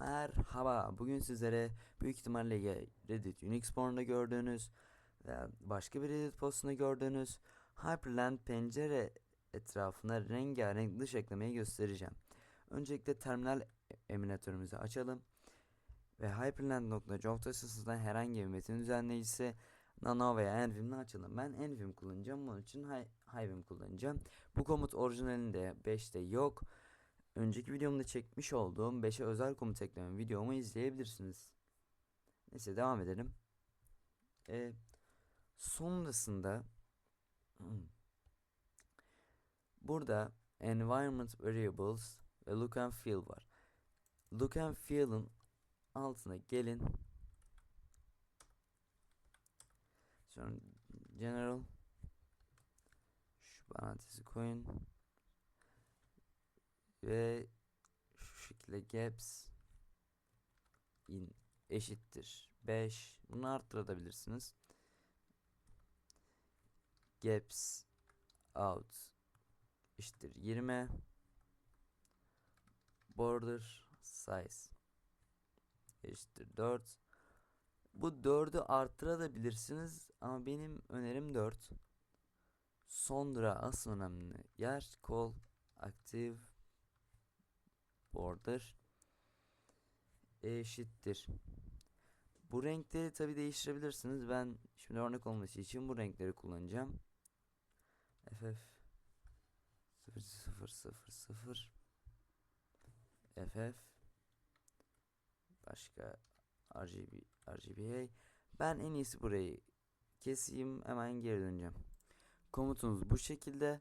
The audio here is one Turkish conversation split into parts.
Merhaba, bugün sizlere büyük ihtimalle Reddit Unix forumunda gördüğünüz veya başka bir Reddit postunda gördüğünüz Hyperland pencere etrafına rengarenk dış eklemeyi göstereceğim. Öncelikle terminal eminatörümüzü açalım ve Hyperland.jog dosyasından herhangi bir metin düzenleyicisi Nano veya Envim'le açalım. Ben Envim kullanacağım, bunun için Hy Hyvim kullanacağım. Bu komut orijinalinde 5'te yok. Önceki videomda çekmiş olduğum 5'e özel komut ekleme videomu izleyebilirsiniz. Neyse devam edelim. Ee, sonrasında hmm, burada environment variables ve look and feel var. Look and feel'ın altına gelin. Sonra general şu parantezi koyun ve şu şekilde gaps in eşittir 5 bunu arttırabilirsiniz. Gaps out eşittir 20 border size eşittir 4 bu 4'ü arttırabilirsiniz ama benim önerim 4 sonra asıl önemli yer call active border eşittir. Bu renkleri tabi değiştirebilirsiniz. Ben şimdi örnek olması için bu renkleri kullanacağım. FF 0000 FF başka RGB RGBA ben en iyisi burayı keseyim hemen geri döneceğim. Komutunuz bu şekilde.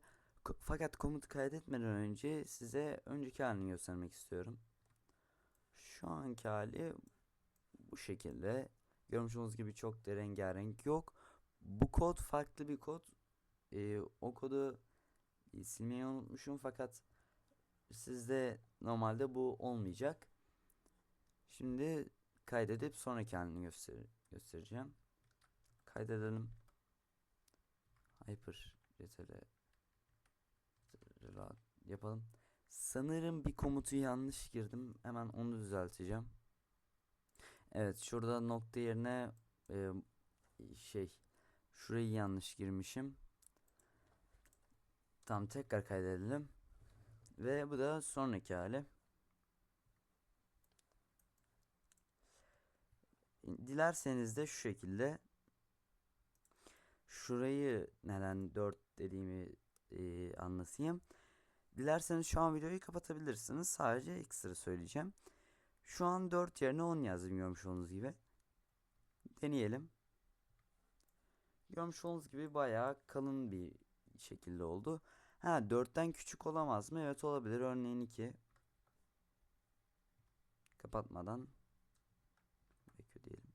Fakat komut kaydetmeden önce size önceki halini göstermek istiyorum. Şu anki hali bu şekilde. Görmüş olduğunuz gibi çok da rengarenk yok. Bu kod farklı bir kod. Ee, o kodu e, silmeyi unutmuşum fakat sizde normalde bu olmayacak. Şimdi kaydedip sonraki halini göster göstereceğim. Kaydedelim. Hyper CTRL rahat yapalım. Sanırım bir komutu yanlış girdim. Hemen onu düzelteceğim. Evet şurada nokta yerine e, şey şurayı yanlış girmişim. Tam tekrar kaydedelim. Ve bu da sonraki hali. Dilerseniz de şu şekilde şurayı neden 4 dediğimi anlatayım. Dilerseniz şu an videoyu kapatabilirsiniz. Sadece ekstra söyleyeceğim. Şu an 4 yerine 10 yazdım görmüş olduğunuz gibi. Deneyelim. Görmüş olduğunuz gibi bayağı kalın bir şekilde oldu. Ha 4'ten küçük olamaz mı? Evet olabilir. Örneğin 2. Kapatmadan. Bekliyor diyelim.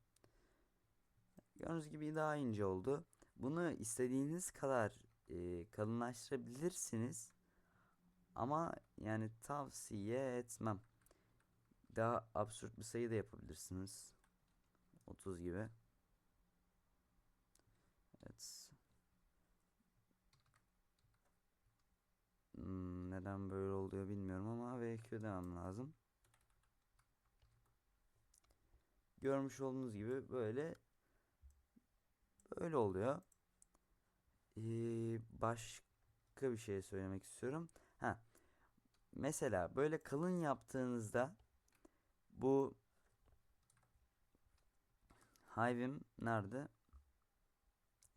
Gördüğünüz gibi daha ince oldu. Bunu istediğiniz kadar e, kalınlaştırabilirsiniz. Ama yani tavsiye etmem. Daha absürt bir sayı da yapabilirsiniz. 30 gibi. Evet. Hmm, neden böyle oluyor bilmiyorum ama VQ demem lazım. Görmüş olduğunuz gibi böyle böyle oluyor. Başka bir şey söylemek istiyorum. Ha. Mesela böyle kalın yaptığınızda bu Hive'im nerede?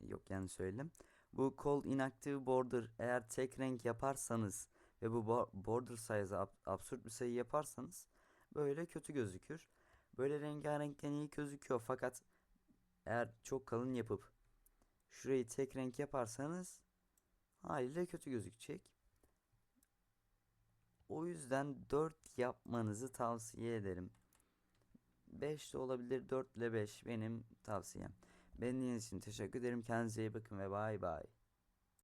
Yok yani söyledim. Bu call inactive border eğer tek renk yaparsanız ve bu border size ab absürt bir sayı yaparsanız böyle kötü gözükür. Böyle rengarenkten iyi gözüküyor fakat eğer çok kalın yapıp şurayı tek renk yaparsanız haliyle kötü gözükecek. O yüzden 4 yapmanızı tavsiye ederim. 5 de olabilir 4 ile 5 benim tavsiyem. Benim için teşekkür ederim. Kendinize iyi bakın ve bay bay.